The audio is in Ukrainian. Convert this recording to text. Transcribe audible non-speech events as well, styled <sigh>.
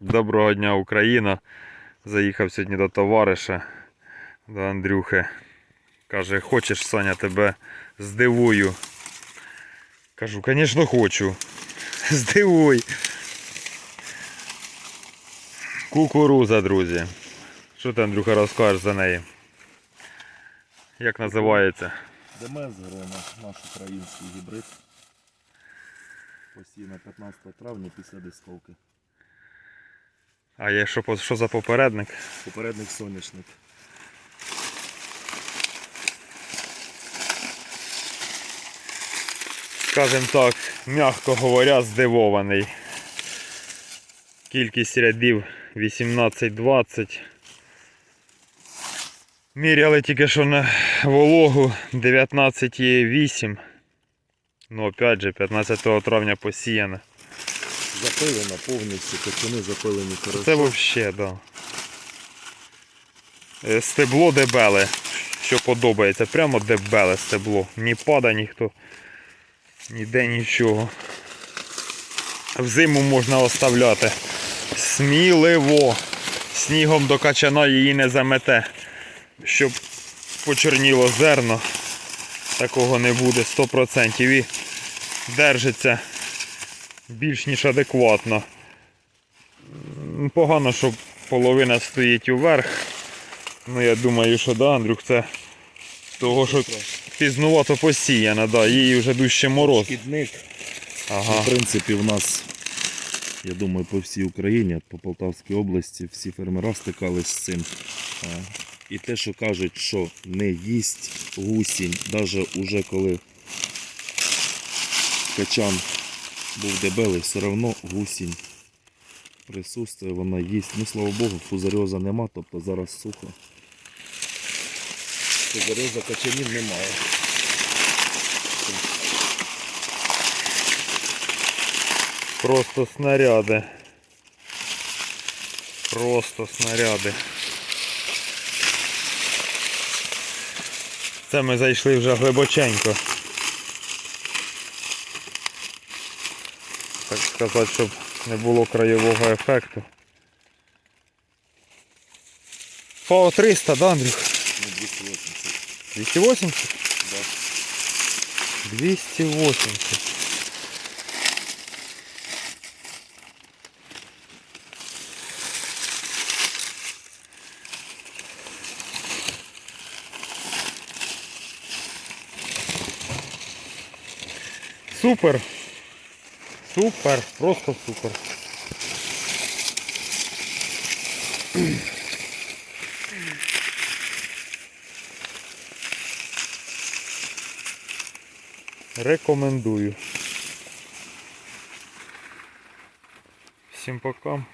Доброго дня, Україна. Заїхав сьогодні до товариша, до Андрюхи. Каже, хочеш, Саня, тебе здивую. Кажу, звісно, хочу. <laughs> Здивуй. Кукуруза, друзі. Що ти, Андрюха, розкажеш за неї? Як називається? ДМС Грена, наш український гібрид. Постійно 15 травня після дисковки. А є що, що за попередник? Попередник соняшник. скажем так, м'яко говоря, здивований. Кількість рядів 18-20. Міряли тільки що на вологу 19,8. Ну опять же 15 травня посіяно. Запилена повністю, качани запилені хорошо. Це взагалі, да. Е, Стебло дебеле, що подобається. Прямо дебеле стебло. Ні пада ніхто. Ніде нічого. Взиму можна оставляти. Сміливо. Снігом до качана її не замете. Щоб почорніло зерно. Такого не буде 100% і держиться більш ніж адекватно. Погано, що половина стоїть уверх. Ну я думаю, що да, Андрюх, це того, що пізнувато посіяна, да, їй вже дужче мороз. Шкідник. Ага. В принципі, в нас, я думаю, по всій Україні, по Полтавській області, всі фермера стикались з цим. І те, що кажуть, що не їсть гусінь, навіть уже коли качан був дебелий, все одно гусінь присутствує, вона їсть. Ну, слава Богу, фузаріоза нема, тобто зараз сухо. Фузаріоза качанів немає. Просто снаряди. Просто снаряди. Це ми зайшли вже глибоченько. Так сказати, щоб не було краєвого ефекту. ФАО 300, да, Андрюх? Ну, 280. 280? Да. 280. Супер. Супер, просто супер. Рекомендую. Всім пока.